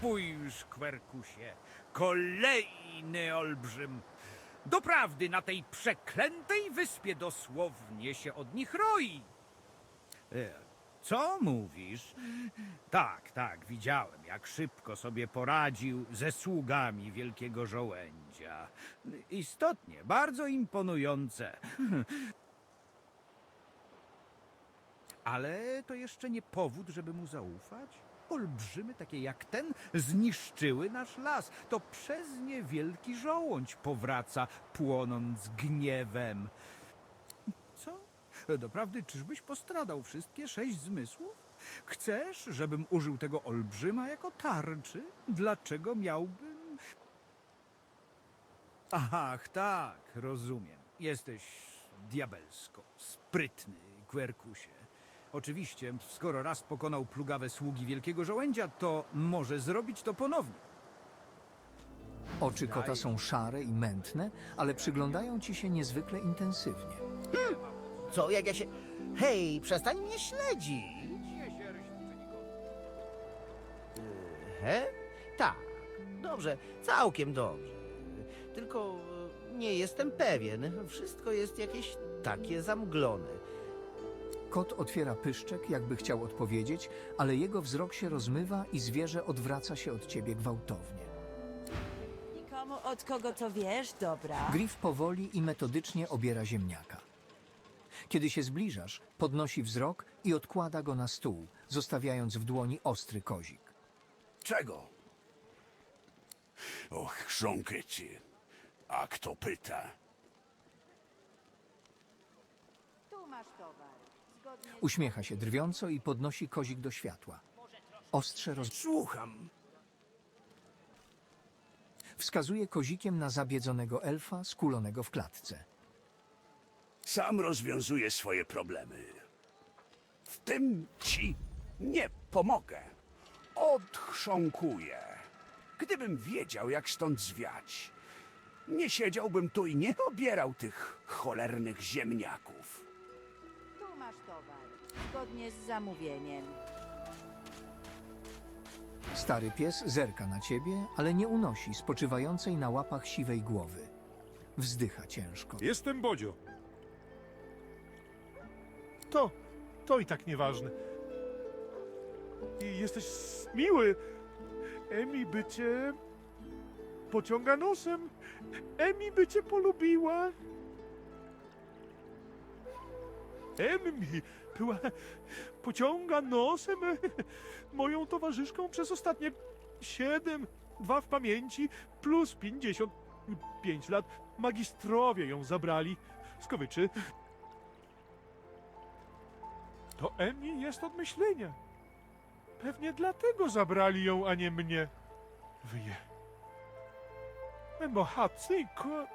Spójrz, Kwerkusie, kolejny olbrzym. Doprawdy na tej przeklętej wyspie dosłownie się od nich roi. E, Co mówisz? Tak, tak, widziałem, jak szybko sobie poradził ze sługami wielkiego żołędzia. Istotnie, bardzo imponujące. Ale to jeszcze nie powód, żeby mu zaufać. Olbrzymy takie jak ten zniszczyły nasz las. To przez nie wielki żołądź powraca, płonąc gniewem. Co? Doprawdy, czyżbyś postradał wszystkie sześć zmysłów? Chcesz, żebym użył tego olbrzyma jako tarczy? Dlaczego miałbym... Ach, tak, rozumiem. Jesteś diabelsko sprytny, Quercusie. Oczywiście, skoro raz pokonał plugawe sługi wielkiego żołędzia, to może zrobić to ponownie. Oczy kota są szare i mętne, ale przyglądają ci się niezwykle intensywnie. Co, jak ja się... Hej, przestań mnie śledzić! He? Tak, dobrze, całkiem dobrze. Tylko e, nie jestem pewien. Wszystko jest jakieś takie zamglone. Kot otwiera pyszczek, jakby chciał odpowiedzieć, ale jego wzrok się rozmywa i zwierzę odwraca się od ciebie gwałtownie. Nikomu od kogo to wiesz, dobra. Griff powoli i metodycznie obiera ziemniaka. Kiedy się zbliżasz, podnosi wzrok i odkłada go na stół, zostawiając w dłoni ostry kozik. Czego? Och, chrząkę ci. A kto pyta? Tu masz towar. Uśmiecha się drwiąco i podnosi kozik do światła. Ostrze roz... Słucham. wskazuje kozikiem na zabiedzonego elfa skulonego w klatce. Sam rozwiązuję swoje problemy. W tym ci nie pomogę. Odchrząkuję. Gdybym wiedział, jak stąd zwiać, nie siedziałbym tu i nie obierał tych cholernych ziemniaków. Masz towar. Zgodnie z zamówieniem. Stary pies zerka na ciebie, ale nie unosi spoczywającej na łapach siwej głowy. Wzdycha ciężko. Jestem Bodzio. To, to i tak nieważne. I jesteś s- miły. Emi by cię pociąga nosem. Emi by cię polubiła. Emmi była pociąga nosem moją towarzyszką przez ostatnie siedem, dwa w pamięci, plus pięćdziesiąt pięć lat. Magistrowie ją zabrali. Skowyczy. To Emi jest od myślenia. Pewnie dlatego zabrali ją, a nie mnie. Wyje. Mohacyjko.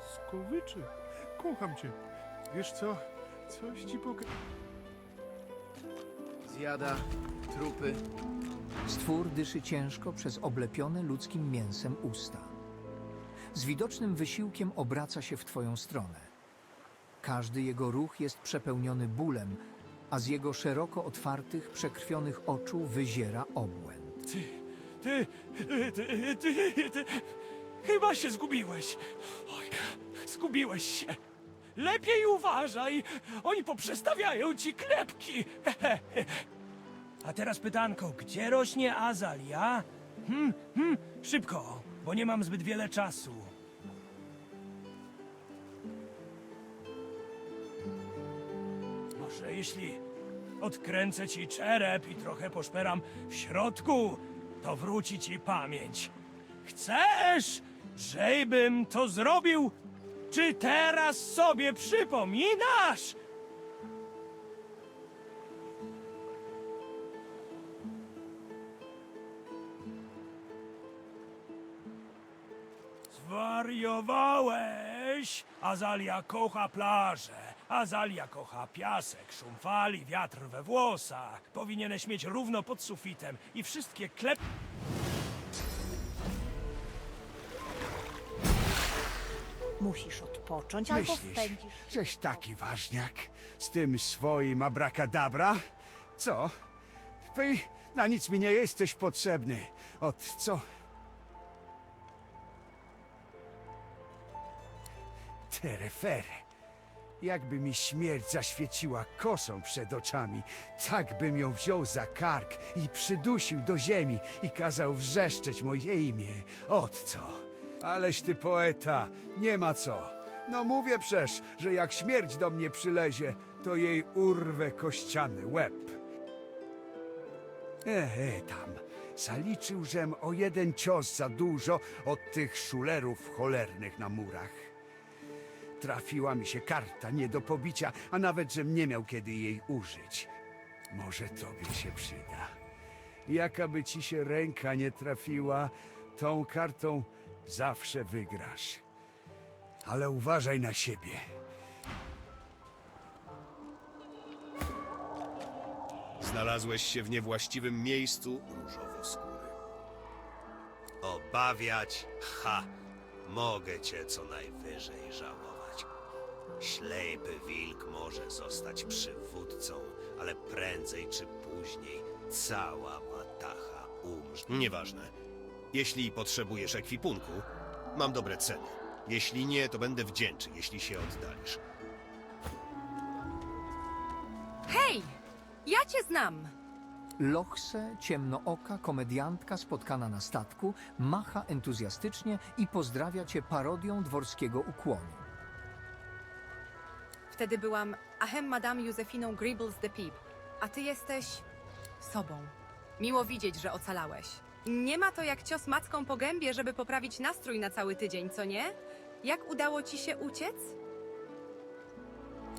Skowyczy. Kocham cię. Wiesz co? Coś ci poka... Zjada trupy. Stwór dyszy ciężko przez oblepione ludzkim mięsem usta. Z widocznym wysiłkiem obraca się w twoją stronę. Każdy jego ruch jest przepełniony bólem, a z jego szeroko otwartych, przekrwionych oczu wyziera obłęd. Ty, ty, ty, ty, ty, chyba się zgubiłeś. Oj, zgubiłeś się. Lepiej uważaj, oni poprzestawiają ci klepki. A teraz pytanko, gdzie rośnie azalia? Hmm, hmm, szybko, bo nie mam zbyt wiele czasu. Może jeśli odkręcę ci czerep i trochę poszperam w środku, to wróci ci pamięć. Chcesz, żebym to zrobił? Czy teraz sobie przypominasz? Zwariowałeś! Azalia kocha plażę, Azalia kocha piasek, szum fali, wiatr we włosach. Powinieneś mieć równo pod sufitem i wszystkie klep... Musisz odpocząć albo Myślisz, wpędzisz. żeś taki ważniak z tym swoim abracadabra? Co? Wy Na nic mi nie jesteś potrzebny. Od co? Terefere. Jakby mi śmierć zaświeciła kosą przed oczami, tak bym ją wziął za kark i przydusił do ziemi i kazał wrzeszczeć moje imię. Od co? Aleś ty poeta, nie ma co. No mówię przecież, że jak śmierć do mnie przylezie, to jej urwę kościany łeb. Ehe, tam. Zaliczył, żem o jeden cios za dużo od tych szulerów cholernych na murach. Trafiła mi się karta nie do pobicia, a nawet, żem nie miał kiedy jej użyć. Może tobie się przyda. Jaka by ci się ręka nie trafiła, tą kartą zawsze wygrasz. Ale uważaj na siebie. Znalazłeś się w niewłaściwym miejscu, różowoskóry. Obawiać? Ha! Mogę cię co najwyżej żałować. Ślepy wilk może zostać przywódcą, ale prędzej czy później cała watacha umrze. Nieważne. Jeśli potrzebujesz ekwipunku, mam dobre ceny. Jeśli nie, to będę wdzięczny, jeśli się oddalisz. Hej! Ja cię znam! Lochse, ciemnooka komediantka spotkana na statku, macha entuzjastycznie i pozdrawia cię parodią dworskiego ukłonu. Wtedy byłam Ahem Madame Józefiną Gribbles de Pip, a ty jesteś sobą. Miło widzieć, że ocalałeś. Nie ma to jak cios macką po gębie, żeby poprawić nastrój na cały tydzień, co nie? Jak udało ci się uciec?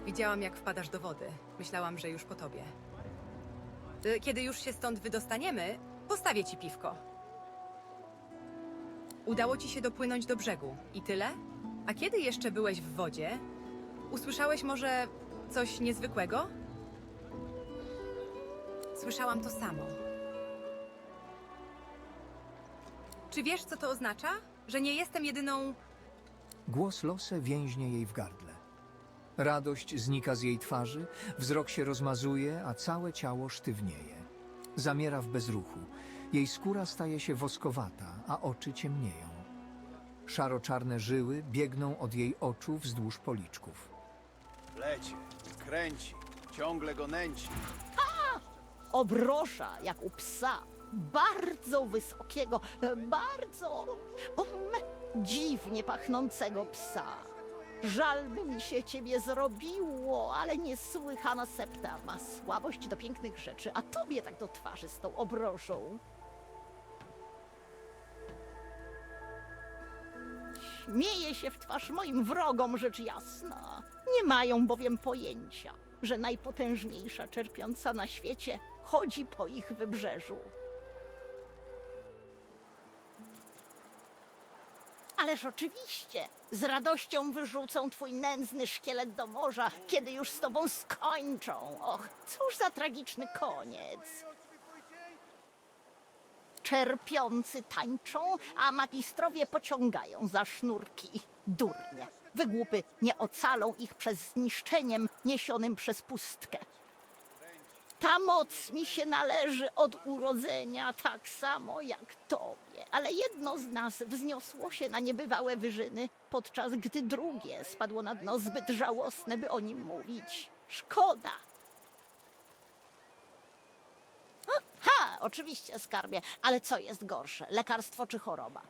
Widziałam, jak wpadasz do wody. Myślałam, że już po tobie. Y, Kiedy już się stąd wydostaniemy, postawię ci piwko. Udało ci się dopłynąć do brzegu. I tyle? A kiedy jeszcze byłeś w wodzie? Usłyszałeś może coś niezwykłego? Słyszałam to samo. Czy wiesz, co to oznacza? Że nie jestem jedyną. Głos Lose więźnie jej w gardle. Radość znika z jej twarzy, wzrok się rozmazuje, a całe ciało sztywnieje. Zamiera w bezruchu. Jej skóra staje się woskowata, a oczy ciemnieją. Szaro-czarne żyły biegną od jej oczu wzdłuż policzków. Lecie, kręci, ciągle go nęci. obrosza jak u psa. Bardzo wysokiego, bardzo mm, dziwnie pachnącego psa. Żal by mi się ciebie zrobiło, ale niesłychana septa ma słabość do pięknych rzeczy, a tobie tak do twarzy z tą obrożą. Śmieje się w twarz moim wrogom, rzecz jasna. Nie mają bowiem pojęcia, że najpotężniejsza czerpiąca na świecie chodzi po ich wybrzeżu. Ależ oczywiście, z radością wyrzucą twój nędzny szkielet do morza, kiedy już z tobą skończą. Och, cóż za tragiczny koniec. Czerpiący tańczą, a magistrowie pociągają za sznurki. Durnie. Wygłupy nie ocalą ich przez zniszczeniem niesionym przez pustkę. Ta moc mi się należy od urodzenia, tak samo jak tobie. Ale jedno z nas wzniosło się na niebywałe wyżyny, podczas gdy drugie spadło na dno zbyt żałosne, by o nim mówić. Szkoda. Ha, oczywiście, skarbie, ale co jest gorsze, lekarstwo czy choroba?